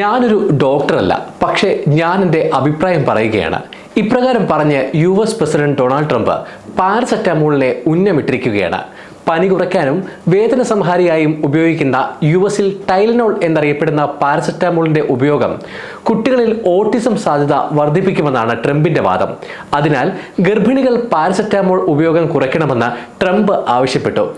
ഞാനൊരു ഡോക്ടറല്ല പക്ഷേ ഞാൻ എന്റെ അഭിപ്രായം പറയുകയാണ്. ഇപ്രകാരം പറഞ്ഞ് U S president Donald Trump പാരസെറ്റാമോളിനെ ഉന്നമിട്ടിരിക്കുകയാണ്. പനി കുറയ്ക്കാനും വേദന സംഹാരിയായും ഉപയോഗിക്കുന്ന യു എസിൽ ടൈലനോൾ എന്നറിയപ്പെടുന്ന പാരസെറ്റാമോളിന്റെ ഉപയോഗം കുട്ടികളിൽ ഓട്ടിസം സാധ്യത വർദ്ധിപ്പിക്കുമെന്നാണ് ട്രംപിന്റെ വാദം. അതിനാൽ ഗർഭിണികൾ പാരസെറ്റാമോൾ ഉപയോഗം കുറയ്ക്കണമെന്ന് ട്രംപ് ആവശ്യപ്പെട്ടു.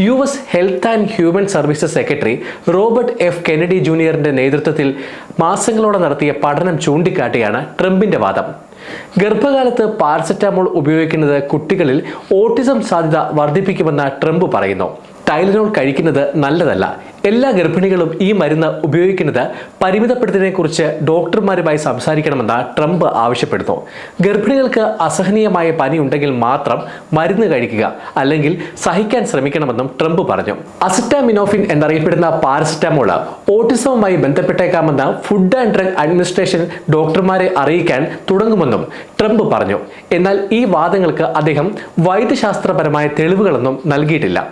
U S health and human services secretary Robert F. Kennedy ജൂനിയറിന്റെ നേതൃത്വത്തിൽ മാസങ്ങളോടെ നടത്തിയ പഠനം ചൂണ്ടിക്കാട്ടിയാണ് ട്രംപിന്റെ വാദം. ഗർഭകാലത്ത് പാരസെറ്റാമോൾ ഉപയോഗിക്കുന്നത് കുട്ടികളിൽ ഓട്ടിസം സാധ്യത വർദ്ധിപ്പിക്കുമെന്ന് ട്രംപ് പറയുന്നു. ടൈലിനോൾ കഴിക്കുന്നത് നല്ലതല്ല. എല്ലാ ഗർഭിണികളും ഈ മരുന്ന് ഉപയോഗിക്കുന്നത് പരിമിതപ്പെടുത്തുന്നതിനെക്കുറിച്ച് ഡോക്ടർമാരുമായി സംസാരിക്കണമെന്ന് ട്രംപ് ആവശ്യപ്പെടുന്നു. ഗർഭിണികൾക്ക് അസഹനീയമായ പനി ഉണ്ടെങ്കിൽ മാത്രം മരുന്ന് കഴിക്കുക അല്ലെങ്കിൽ സഹിക്കാൻ ശ്രമിക്കണമെന്നും ട്രംപ് പറഞ്ഞു. അസിറ്റാമിനോഫിൻ എന്നറിയപ്പെടുന്ന പാരസെറ്റാമോൾ ഓട്ടിസവുമായി ബന്ധപ്പെട്ടേക്കാമെന്ന് ഫുഡ് ആൻഡ് ഡ്രഗ് അഡ്മിനിസ്ട്രേഷൻ ഡോക്ടർമാരെ അറിയിക്കാൻ തുടങ്ങുമെന്നും ട്രംപ് പറഞ്ഞു. എന്നാൽ ഈ വാദങ്ങൾക്ക് അദ്ദേഹം വൈദ്യശാസ്ത്രപരമായ തെളിവുകളൊന്നും നൽകിയിട്ടില്ല.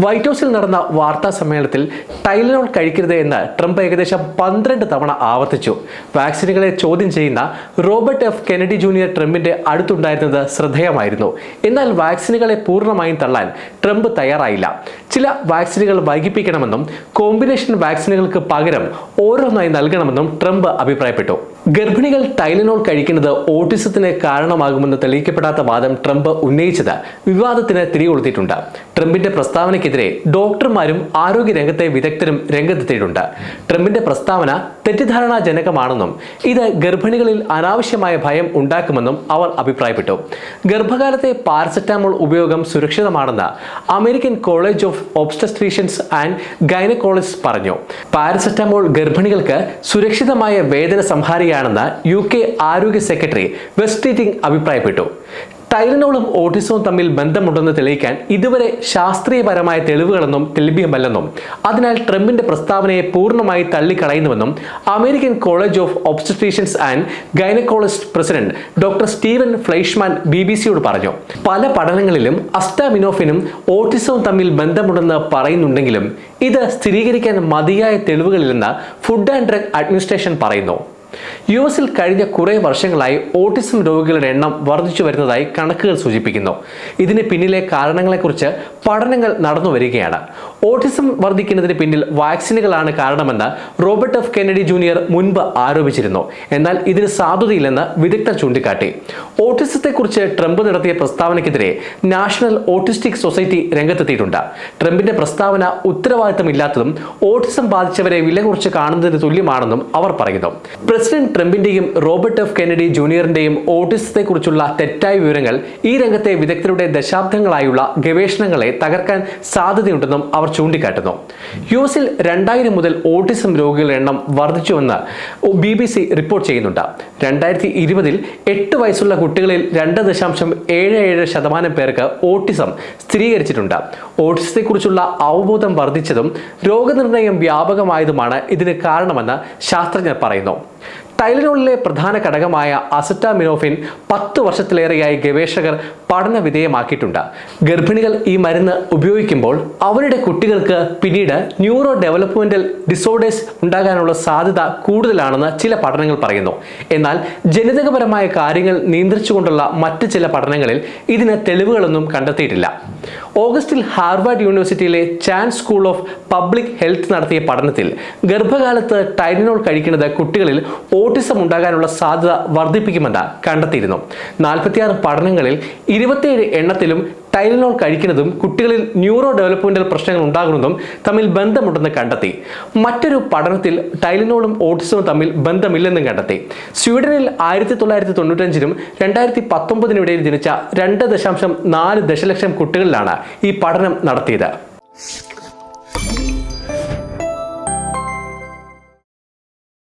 വൈറ്റ് ഹൗസിൽ നടന്ന വാർത്താ സമ്മേളനത്തിൽ ടൈലനോൾ കഴിക്കരുത് എന്ന് ട്രംപ് ഏകദേശം പന്ത്രണ്ട് തവണ ആവർത്തിച്ചു. വാക്സിനുകളെ ചോദ്യം ചെയ്യുന്ന റോബർട്ട് എഫ്. കെനഡി ജൂനിയർ ട്രംപിന്റെ അടുത്തുണ്ടായിരുന്നത് ശ്രദ്ധേയമായിരുന്നു. എന്നാൽ വാക്സിനുകളെ പൂർണമായും തള്ളാൻ ട്രംപ് തയ്യാറായില്ല. ചില വാക്സിനുകൾ വൈകിപ്പിക്കണമെന്നും കോമ്പിനേഷൻ വാക്സിനുകൾക്ക് പകരം ഓരോന്നായി നൽകണമെന്നും ട്രംപ് അഭിപ്രായപ്പെട്ടു. ഗർഭിണികൾ ടൈലനോൾ കഴിക്കുന്നത് ഓട്ടിസത്തിന് കാരണമാകുമെന്ന് തെളിയിക്കപ്പെടാത്ത വാദം ട്രംപ് ഉന്നയിച്ചത് വിവാദത്തിന് തിരികൊളുത്തിയിട്ടുണ്ട്. ട്രംപിന്റെ പ്രസ്താവനയ്ക്കെതിരെ ഡോക്ടർമാരും ആരോഗ്യ രംഗത്തെ വിദഗ്ധരും രംഗത്തെത്തിയിട്ടുണ്ട്. ട്രംപിന്റെ പ്രസ്താവന തെറ്റിദ്ധാരണാജനകമാണെന്നും ഇത് ഗർഭിണികളിൽ അനാവശ്യമായ ഭയം ഉണ്ടാക്കുമെന്നും അവർ അഭിപ്രായപ്പെട്ടു. ഗർഭകാലത്തെ പാരസെറ്റാമോൾ ഉപയോഗം സുരക്ഷിതമാണെന്ന് American college of obstetricians and gynaecologist പറഞ്ഞു. പാരസെറ്റമോൾ ഗർഭിണികൾക്ക് സുരക്ഷിതമായ വേദന സംഹാരിയാണെന്ന് യു കെ ആരോഗ്യ സെക്രട്ടറി വെസ്റ്റീറ്റിംഗ് അഭിപ്രായപ്പെട്ടു. ടൈലനോളും ഓട്ടിസവും തമ്മിൽ ബന്ധമുണ്ടെന്ന് തെളിയിക്കാൻ ഇതുവരെ ശാസ്ത്രീയപരമായ തെളിവുകളൊന്നും ലഭ്യമല്ലെന്നും അതിനാൽ ട്രംപിന്റെ പ്രസ്താവനയെ പൂർണമായി തള്ളിക്കളയുന്നുവെന്നും American college of obstetricians and gynaecologist president doctor Steven Fleischman B B സിയോട് പറഞ്ഞു പല പഠനങ്ങളിലും അസ്റ്റാമിനോഫിനും ഓട്ടിസവും തമ്മിൽ ബന്ധമുണ്ടെന്ന് പറയുന്നുണ്ടെങ്കിലും ഇത് സ്ഥിരീകരിക്കാൻ മതിയായ തെളിവുകളില്ലെന്ന് ഫുഡ് ആൻഡ് ഡ്രഗ് അഡ്മിനിസ്ട്രേഷൻ പറയുന്നു. യു എസിൽ കഴിഞ്ഞ കുറേ വർഷങ്ങളായി ഓട്ടിസം രോഗികളുടെ എണ്ണം വർദ്ധിച്ചു വരുന്നതായി കണക്കുകൾ സൂചിപ്പിക്കുന്നു. ഇതിന് പിന്നിലെ കാരണങ്ങളെക്കുറിച്ച് പഠനങ്ങൾ നടന്നു വരികയാണ്. ഓട്ടിസം വർദ്ധിക്കുന്നതിന് പിന്നിൽ വാക്സിനുകളാണ് കാരണമെന്ന് റോബർട്ട് എഫ്. കെനഡി ജൂനിയർ മുൻപ് ആരോപിച്ചിരുന്നു. എന്നാൽ ഇതിന് സാധുതയില്ലെന്ന് വിദഗ്ധർ ചൂണ്ടിക്കാട്ടി. ഓട്ടിസത്തെക്കുറിച്ച് ട്രംപ് നടത്തിയ പ്രസ്താവനയ്ക്കെതിരെ നാഷണൽ ഓട്ടിസ്റ്റിക് സൊസൈറ്റി രംഗത്തെത്തിയിട്ടുണ്ട്. ട്രംപിന്റെ പ്രസ്താവന ഉത്തരവാദിത്തമില്ലാത്തതും ഓട്ടിസം ബാധിച്ചവരെ വില കുറച്ച് കാണുന്നതിന് തുല്യമാണെന്നും അവർ പറയുന്നു. പ്രസിഡന്റ് ട്രംപിന്റെയും റോബർട്ട് എഫ് കെനഡി ജൂനിയറിന്റെയും ഓട്ടിസത്തെക്കുറിച്ചുള്ള തെറ്റായ വിവരങ്ങൾ ഈ രംഗത്തെ വിദഗ്ധരുടെ ദശാബ്ദങ്ങളായുള്ള ഗവേഷണങ്ങളെ തകർക്കാൻ സാധ്യതയുണ്ടെന്നും അവർ ചൂണ്ടിക്കാട്ടുന്നു. യു എസിൽ രണ്ടായിരം മുതൽ ഓട്ടിസം രോഗികളുടെ എണ്ണം വർദ്ധിച്ചുവെന്ന് ബി ബി സി റിപ്പോർട്ട് ചെയ്യുന്നുണ്ട്. രണ്ടായിരത്തി ഇരുപതിൽ എട്ട് വയസ്സുള്ള കുട്ടികളിൽ രണ്ട് ദശാംശം ഏഴ് ഏഴ് ശതമാനം പേർക്ക് ഓട്ടിസം സ്ഥിരീകരിച്ചിട്ടുണ്ട്. ഓട്ടിസത്തെക്കുറിച്ചുള്ള അവബോധം വർദ്ധിച്ചതും രോഗനിർണയം വ്യാപകമായതുമാണ് ഇതിന് കാരണമെന്ന് ശാസ്ത്രജ്ഞർ പറയുന്നു. ടൈലനോളിലെ പ്രധാന ഘടകമായ അസറ്റാമിനോഫിൻ പത്ത് വർഷത്തിലേറെയായി ഗവേഷകർ പഠന വിധേയമാക്കിയിട്ടുണ്ട്. ഗർഭിണികൾ ഈ മരുന്ന് ഉപയോഗിക്കുമ്പോൾ അവരുടെ കുട്ടികൾക്ക് പിന്നീട് ന്യൂറോ ഡെവലപ്മെന്റൽ ഡിസോർഡേഴ്സ് ഉണ്ടാകാനുള്ള സാധ്യത കൂടുതലാണെന്ന് ചില പഠനങ്ങൾ പറയുന്നു. എന്നാൽ ജനിതകപരമായ കാര്യങ്ങൾ നിയന്ത്രിച്ചുകൊണ്ടുള്ള മറ്റ് ചില പഠനങ്ങളിൽ ഇതിന് തെളിവുകളൊന്നും കണ്ടെത്തിയിട്ടില്ല. ഓഗസ്റ്റിൽ ഹാർവാർഡ് യൂണിവേഴ്സിറ്റിയിലെ Chan school of public health നടത്തിയ പഠനത്തിൽ ഗർഭകാലത്ത് ടൈലിനോൾ കഴിക്കുന്നത് കുട്ടികളിൽ ഓട്ടിസം ഉണ്ടാകാനുള്ള സാധ്യത വർദ്ധിപ്പിക്കുമെന്ന് കണ്ടെത്തിയിരുന്നു. നാൽപ്പത്തിയാറ് പഠനങ്ങളിൽ ഇരുപത്തിയേഴ് എണ്ണത്തിലും ടൈലനോൾ കഴിക്കുന്നതും കുട്ടികളിൽ ന്യൂറോ ഡെവലപ്മെന്റൽ പ്രശ്നങ്ങൾ ഉണ്ടാകുന്നതും തമ്മിൽ ബന്ധമുണ്ടെന്ന് കണ്ടെത്തി. മറ്റൊരു പഠനത്തിൽ ടൈലനോളും ഓട്ടിസവും തമ്മിൽ ബന്ധമില്ലെന്നും കണ്ടെത്തി. സ്വീഡനിൽ ആയിരത്തി തൊള്ളായിരത്തി തൊണ്ണൂറ്റഞ്ചിനും രണ്ടായിരത്തി പത്തൊമ്പതിനും ഇടയിൽ ജനിച്ച രണ്ട് ദശാംശം നാല് ദശലക്ഷം കുട്ടികളിലാണ് ഈ പഠനം നടത്തിയത്.